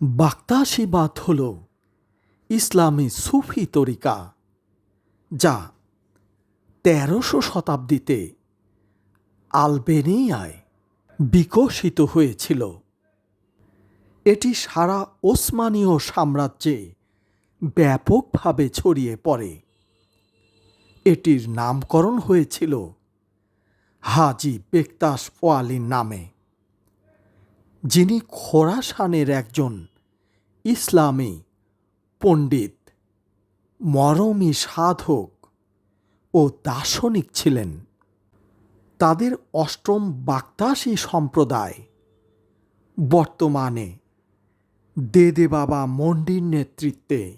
বাক্তাশিবাদ হল, ইসলামী সুফি তরিকা। যা তেরোশো শতাব্দীতে আলবেনিয়ায় বিকশিত হয়েছিল। এটি সারা ওসমানীয় সাম্রাজ্যে ব্যাপকভাবে ছড়িয়ে পড়ে। এটির নামকরণ হয়েছিল হাজি বেক্তাস ওয়ালির নামে। যিনি খোরাসানের একজন ইসলামী পণ্ডিত, মরমী সাধক ও দার্শনিক ছিলেন। তাদের অষ্টম বাক্তাসী সম্প্রদায় বর্তমানে দেদে বাবা মন্ডির নেতৃত্বে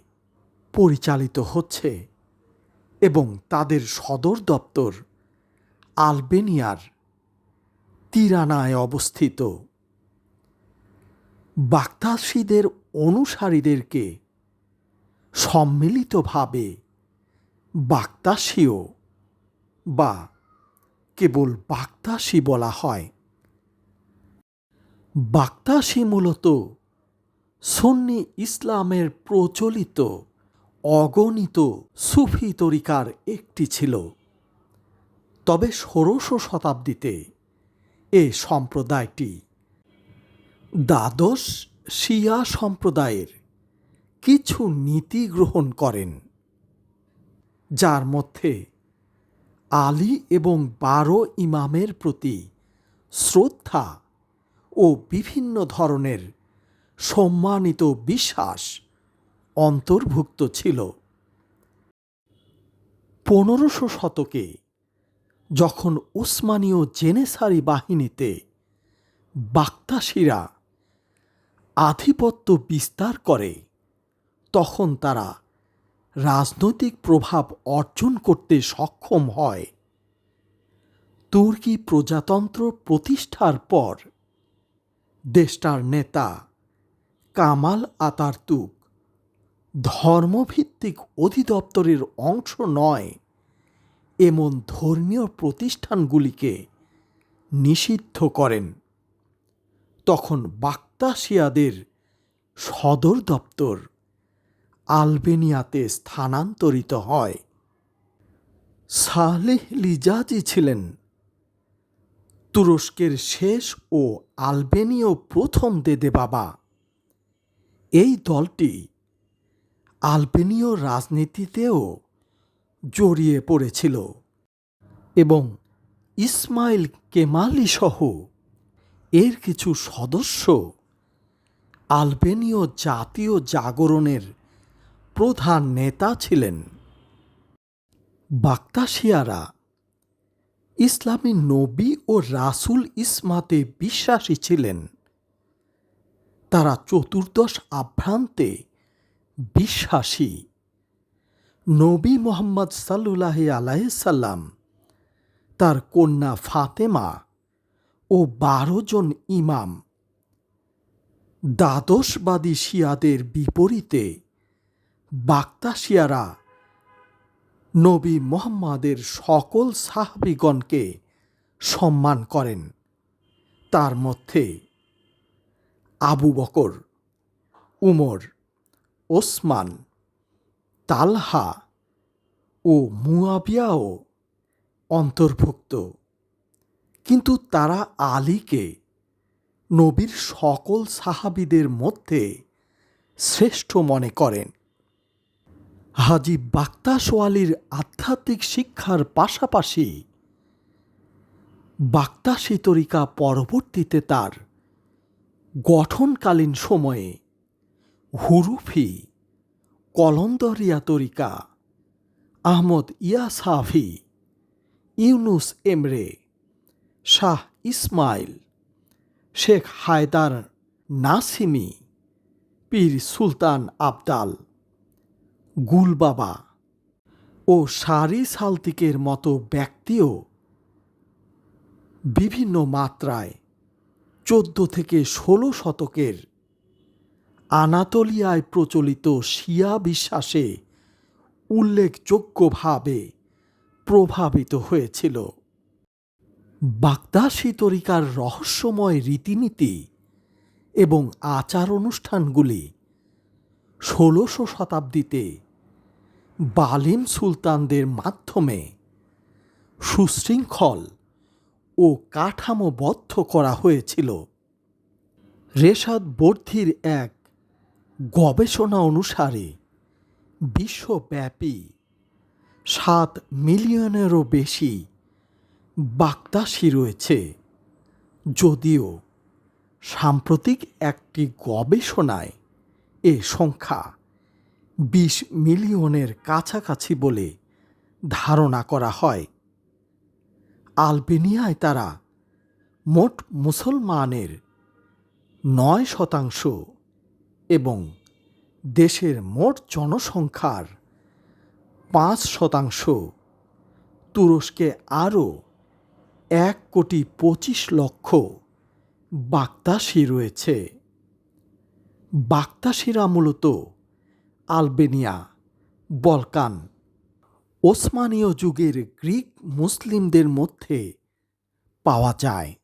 পরিচালিত হচ্ছে এবং তাদের সদর দপ্তর আলবেনিয়ার তিরানায় অবস্থিত। বাক্তাসীদের অনুসারীদেরকে সম্মিলিতভাবে বাক্তাসীয় বা কেবল বাক্তাসী বলা হয়। বাক্তাসী মূলত সুন্নি ইসলামের প্রচলিত, অগণিত সুফি তরিকার একটি ছিল। তবে ষোড়শ শতাব্দীতে এ সম্প্রদায়টি দ্বাদশ শিয়া সম্প্রদায়ের কিছু নীতি গ্রহণ করেন, যার মধ্যে আলী এবং বারো ইমামের প্রতি শ্রদ্ধা ও বিভিন্ন ধরনের সম্মানিত বিশ্বাস অন্তর্ভুক্ত ছিল। পনেরোশো শতকে যখন উসমানীয় জেনেসারি বাহিনীতে বাক্তাসীরা আধিপত্য বিস্তার করে, তখন তারা রাজনৈতিক প্রভাব অর্জন করতে সক্ষম হয়। তুর্কি প্রজাতন্ত্র প্রতিষ্ঠার পর দেশটার নেতা কামাল আতারতুক ধর্মভিত্তিক অধিদপ্তরের অংশ নয়, এমন ধর্মীয় প্রতিষ্ঠানগুলিকে নিষিদ্ধ করেন। তখন বাক্তাসিয়াদের সদর দপ্তর আলবেনিয়াতে স্থানান্তরিত হয়। সালেহ লিজাজি ছিলেন তুরস্কের শেষ ও আলবেনীয় প্রথম দেদে বাবা। এই দলটি আলবেনীয় রাজনীতিতেও জড়িয়ে পড়েছিল এবং ইসমাইল কেমালি সহ এর কিছু সদস্য আলবেনীয় জাতীয় জাগরণের প্রধান নেতা ছিলেন। বাক্তাসিয়ারা ইসলামী নবী ও রাসুল ইসমাতে বিশ্বাসী ছিলেন। তারা চতুর্দশ আভ্রান্তে বিশ্বাসী। নবী মোহাম্মদ সাল্লুল্লাহ আলাইসাল্লাম তার কন্যা ফাতেমা ও বারো জন ইমাম। দ্বাদশবাদী শিয়াদের বিপরীতে বাক্তাশিয়ারা নবী মোহাম্মদের সকল সাহাবিগণকে সম্মান করেন। তার মধ্যে আবু বকর, উমর, ওসমান, তালহা ও মুয়াবিয়াও অন্তর্ভুক্ত। কিন্তু তারা আলীকে, নবীর সকল সাহাবিদের মধ্যে শ্রেষ্ঠ মনে করেন। হাজি বাক্তাসওয়ালির আধ্যাত্মিক শিক্ষার পাশাপাশি বাক্তাসী পরবর্তীতে তার গঠনকালীন সময়ে হুরুফি, কলন্দরিয়া তরিকা আহমদ ইয়াসাফি, ইউনুস এমরে শাহ ইসমাইল, শেখ হায়দার নাসিমি, পীর সুলতান আবদাল গুলবাবা ও সারি সালতিকের মতো ব্যক্তিও বিভিন্ন মাত্রায় চোদ্দ থেকে ষোলো শতকের আনাতলিয়ায় প্রচলিত শিয়া বিশ্বাসে উল্লেখযোগ্যভাবে প্রভাবিত হয়েছিল। বাগদাসী তরিকার রহস্যময় রীতিনীতি এবং আচার অনুষ্ঠানগুলি ষোলোশো শতাব্দীতে বালিম সুলতানদের মাধ্যমে সুশৃঙ্খল ও কাঠামোবদ্ধ করা হয়েছিল। রেশাদ বর্ধির এক গবেষণা অনুসারে বিশ্বব্যাপী সাত মিলিয়নেরও বেশি বাগদাসী রয়েছে। যদিও সাম্প্রতিক একটি গবেষণায় এ সংখ্যা বিশ মিলিয়নের কাছাকাছি বলে ধারণা করা হয়। আলবেনিয়ায় তারা মোট মুসলমানের নয় শতাংশ এবং দেশের মোট জনসংখ্যার পাঁচ শতাংশ। তুরস্কে আরও এক কোটি পঁচিশ লক্ষ বাগদাসী রয়েছে। বাগদাসীরা মূলত আলবেনিয়া, বলকান, ওসমানীয় যুগের গ্রিক মুসলিমদের মধ্যে পাওয়া যায়।